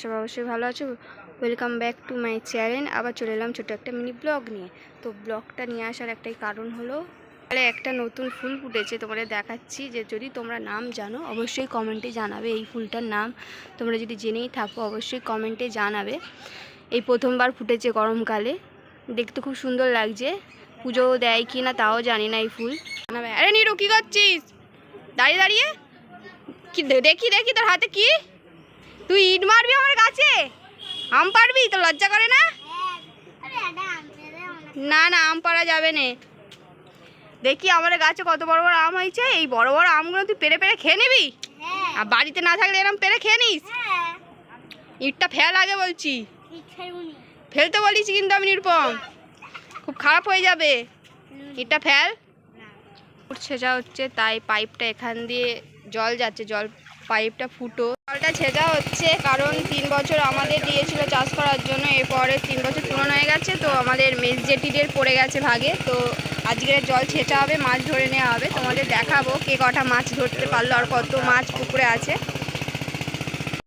সব অবশ্যই ভালো আছো? Welcome back to my channel আবার চলে এলাম ছোটো একটা মিনি ব্লগ নিয়ে। তো ব্লগটা নিয়ে আসার একটাই কারণ হলো তাহলে একটা নতুন ফুল ফুটেছে, তোমাদের দেখাচ্ছি যে যদি তোমরা নাম জানো, অবশ্যই কমেন্টে জানাবে এই ফুলটার নাম। তোমরা যদি জেনেই থাকো, অবশ্যই কমেন্টে জানাবে। এই প্রথমবার ফুটেছে গরমকালে। দেখতে খুব সুন্দর লাগছে। পুজো দেয় কি না তাও জানি না এই ফুল। জানাবে আরে নিরু, কী করছিস? দাঁড়িয়ে দাঁড়িয়ে। কি দেখি দেখি তোর হাতে কি? তুই ইট মারবি আমার গাছে আম পারবি তো লজ্জা করে না? না না আম পারা যাবে না। দেখি আমার গাছে কত বড় বড় আম হয়েছে। এই বড় বড় আমগুলো তুই পেরে পেরে খেয়ে নিবি? আর বাড়িতে না থাকলে এরকম পেরে খেয়ে নিস? ইটটা ফেল আগে বলছি। ফেলতে বলিস কিন্তু আমি নিরুপম। খুব খারাপ হয়ে যাবে। ইটটা ফেল। উঠছে যা হচ্ছে তাই পাইপটা এখান দিয়ে জল যাচ্ছে জল পাইপটা ফুটো। জলটা ছেঁচা হচ্ছে, কারণ তিন বছর আমাদের দিয়েছিল চাষ করার জন্য, এরপরে তিন বছর পূরণ হয়ে গেছে, তো আমাদের মেজ জেটিদের পড়ে গেছে ভাগে, তো আজকের জল ছেঁচা হবে, মাছ ধরে নেওয়া হবে, তোমাদের দেখাবো কে কটা মাছ ধরতে পারল আর কত মাছ পুকুরে আছে।